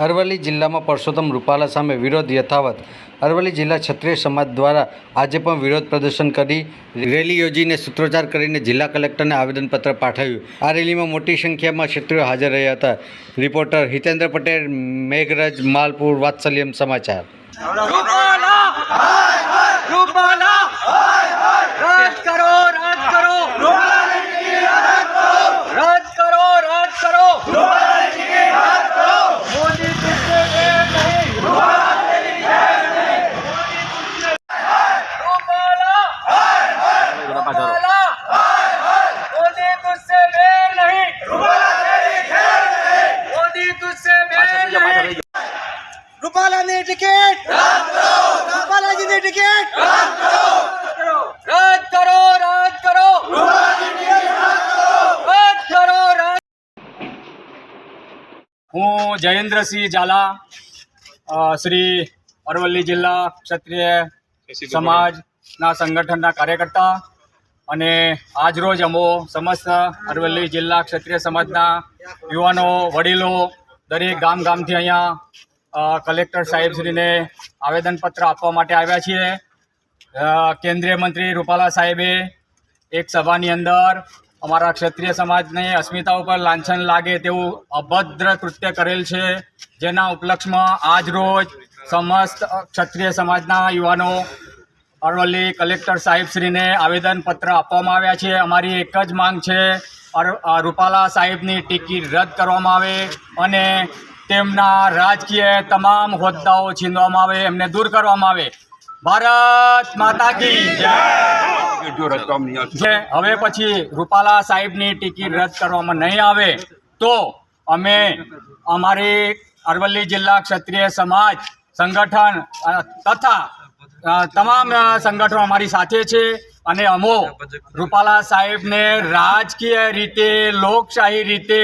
અરવલ્લી જિલ્લામાં પરસોત્તમ રૂપાલા સામે વિરોધ યથાવત. અરવલ્લી જિલ્લા ક્ષત્રિય સમાજ દ્વારા આજે પણ વિરોધ પ્રદર્શન કરી રેલી યોજીને સૂત્રોચ્ચાર કરીને જિલ્લા કલેક્ટરને આવેદનપત્ર પાઠવ્યું. આ રેલીમાં મોટી સંખ્યામાં ક્ષત્રિયો હાજર રહ્યા હતા. રિપોર્ટર હિતેન્દ્ર પટેલ મેઘરજ માલપુર વાત્સલ્યમ સમાચાર. રૂપાલા! રૂપાલા! રદ કરો ટિકિટ? રૂપાલાજીની ટિકિટ? રદ કરો. રદ કરો રદ કરો હું જયેન્દ્રસિંહ ઝાલા શ્રી અરવલ્લી જિલ્લા ક્ષત્રિય સમાજના સંગઠનના કાર્યકર્તા અને આજરોજ અમો સમસ્ત અરવલ્લી જિલ્લા ક્ષત્રિય સમાજના યુવાનો વડીલો દરેક ગામ ગામથી અહીંયા કલેક્ટર સાહેબશ્રીને આવેદનપત્ર આપવા માટે આવ્યા છીએ. કેન્દ્રીય મંત્રી રૂપાલા સાહેબે એક સભાની અંદર અમારા ક્ષત્રિય સમાજની અસ્મિતા ઉપર લાંછન લાગે તેવું અભદ્ર કૃત્ય કરેલ છે, જેના ઉપલક્ષમાં આજ રોજ સમસ્ત ક્ષત્રિય સમાજના યુવાનો, અરવલ્લી કલેક્ટર સાહેબશ્રીને આવેદનપત્ર આપવામાં આવ્યા છે. અમારી એક જ માંગ છે રૂપાલા સાહેબની ટિકિટ રદ કરવામાં આવે અને તેમના રાજકીય તમામ હોદ્દાઓ છીનવામાં આવે એમને દૂર કરવામાં આવે. ભારત માતા કી જય! છે હવે પછી રૂપાલા સાહેબની ટિકિટ રદ કરવામાં નહીં આવે તો અમે અમારી અરવલ્લી જિલ્લા ક્ષત્રિય સમાજ સંગઠન તથા તમામ સંગઠનો અમારી સાથે છે અને અમો રૂપાલા સાહેબને રાજકીય રીતે લોકશાહી રીતે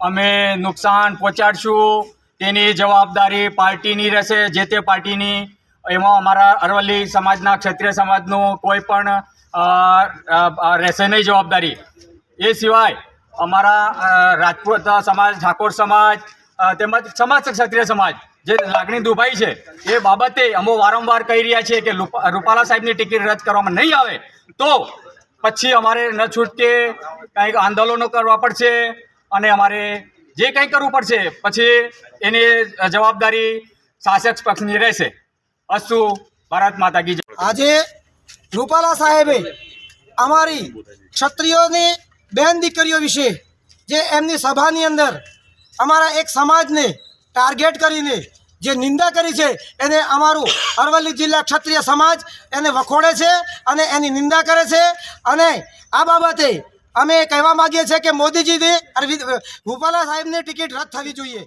અમે નુકસાન પહોંચાડશું, તેની જવાબદારી પાર્ટીની રહેશે, જે તે પાર્ટીની, એમાં અમારા અરવલ્લી સમાજના ક્ષત્રિય સમાજનું કોઈ પણ રહેશે નહીં જવાબદારી. એ સિવાય અમારા રાજપૂત સમાજ, ઠાકોર સમાજ તેમજ સમાજ ક્ષત્રિય સમાજ, જે લાગણી દુભાઈ છે, એ બાબતે અમો વારંવાર કહી રહ્યા છીએ કે રૂપાલા સાહેબની ટિકિટ રદ કરવામાં નહીં આવે, તો પછી અમારે ન છૂટકે કંઈક આંદોલનો કરવા પડશે અને અમારે જે કંઈ કરવું પડશે, પછી એની જવાબદારી શાસક પક્ષની રહેશે. અસ્તુ, ભારત માતા કી આજે રૂપાલા સાહેબે અમારી ક્ષત્રિયોની બહેન દીકરીઓ વિશે જે એમની સભાની અંદર અમારા એક સમાજને ટાર્ગેટ કરીને જે નિંદા કરી છે, એને અમારું અરવલ્લી જિલ્લા ક્ષત્રિય સમાજ એને વખોડે છે અને એની નિંદા કરે છે. અને આ બાબતે અમે કહેવા માંગીએ છીએ કે મોદીજીની અરવિંદ રૂપાલા સાહેબની ટિકિટ રદ થવી જોઈએ.